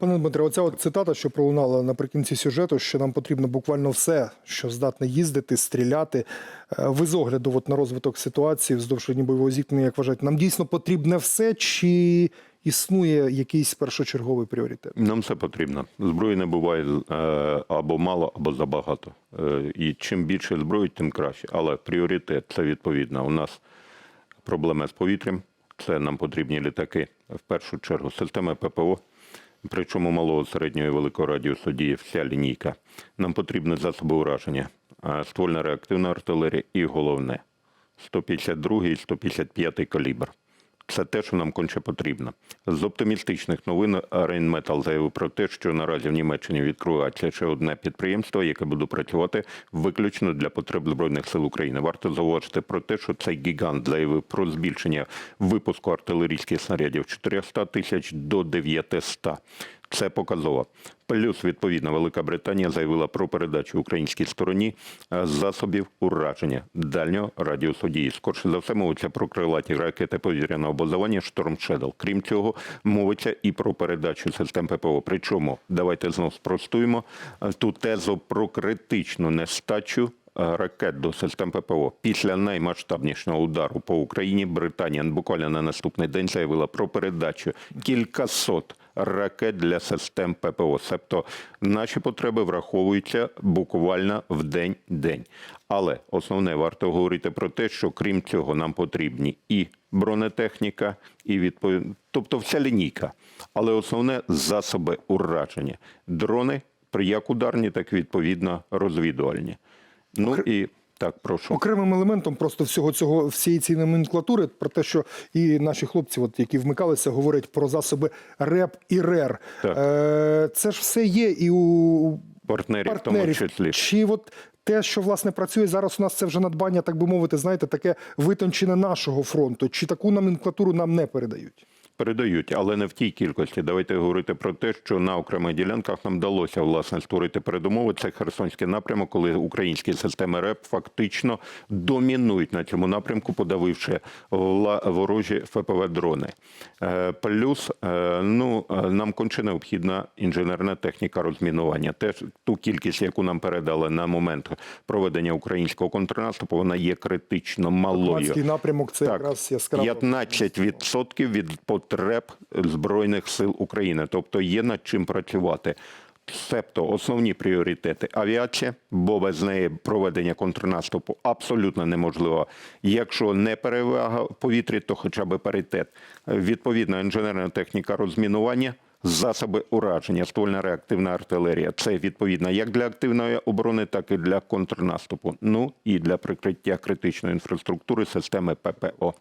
Пане Дмитре, оця от цитата, що пролунала наприкінці сюжету, що нам потрібно буквально все, що здатне їздити, стріляти. Е, Ви з огляду от на розвиток ситуації вздовж лінії зіткнення, як вважаєте, нам дійсно потрібне все, чи існує якийсь першочерговий пріоритет? Нам все потрібно. Зброї не буває е, або мало, або забагато. Е, І чим більше зброї, тим краще. Але пріоритет це відповідно. У нас проблеми з повітрям. Це нам потрібні літаки. В першу чергу системи ППО. Причому малого, середнього і великого радіусу діє вся лінійка. Нам потрібні засоби ураження, ствольна реактивна артилерія і головне 152 і 155 калібр. Це те, що нам конче потрібно. З оптимістичних новин Рейнметал заявив про те, що наразі в Німеччині відкривається ще одне підприємство, яке буде працювати виключно для потреб збройних сил України. Варто зауважити про те, що цей гігант заявив про збільшення випуску артилерійських снарядів з 400 тисяч до 900. Це показово. Плюс, відповідно, Велика Британія заявила про передачу українській стороні е, засобів ураження дальнього радіусу дії. Скорше за все, мовиться про крилаті ракети повітряного базування «Шторм Шедл». Крім цього, мовиться і про передачу систем ППО. Причому, давайте знов спростуємо е, ту тезу про критичну нестачу е, ракет до систем ППО. Після наймасштабнішого удару по Україні Британія буквально на наступний день заявила про передачу кількасот ракет для систем ППО. Себто наші потреби враховуються буквально в день-день. Але основне варто говорити про те, що крім цього нам потрібні і бронетехніка, і відповідь, тобто вся лінійка. Але основне засоби ураження. Дрони як ударні, так і відповідно розвідувальні. Ну і так, прошу. Окремим елементом просто всього цього всієї цієї номенклатури, про те, що і наші хлопці, от які вмикалися, говорять про засоби РЕП і РЕР. Так. Е, це ж все є і у Партнерів, в тому числі. Чи от те, що власне працює зараз, у нас це вже надбання, так би мовити, знаєте, таке витончене нашого фронту. Чи таку номенклатуру нам не передають? Передають, але не в тій кількості. Давайте говорити про те, що на окремих ділянках нам вдалося власне створити передумови. Це Херсонський напрямок, коли українські системи РЕП фактично домінують на цьому напрямку, подавивши ворожі ФПВ дрони. Е, Плюс е, ну е, нам конче необхідна інженерна техніка розмінування. Теж ту кількість, яку нам передали на момент проведення українського контрнаступу, вона є критично малою. Напрямок це Так, якраз яскраво. 15% від потреб Збройних сил України. Тобто є над чим працювати. Себто основні пріоритети авіація, бо без неї проведення контрнаступу абсолютно неможливо. Якщо не перевага в повітрі, то хоча б паритет. Відповідно, інженерна техніка розмінування. Засоби ураження, ствольна реактивна артилерія. Це відповідно як для активної оборони, так і для контрнаступу. Ну і для прикриття критичної інфраструктури системи ППО.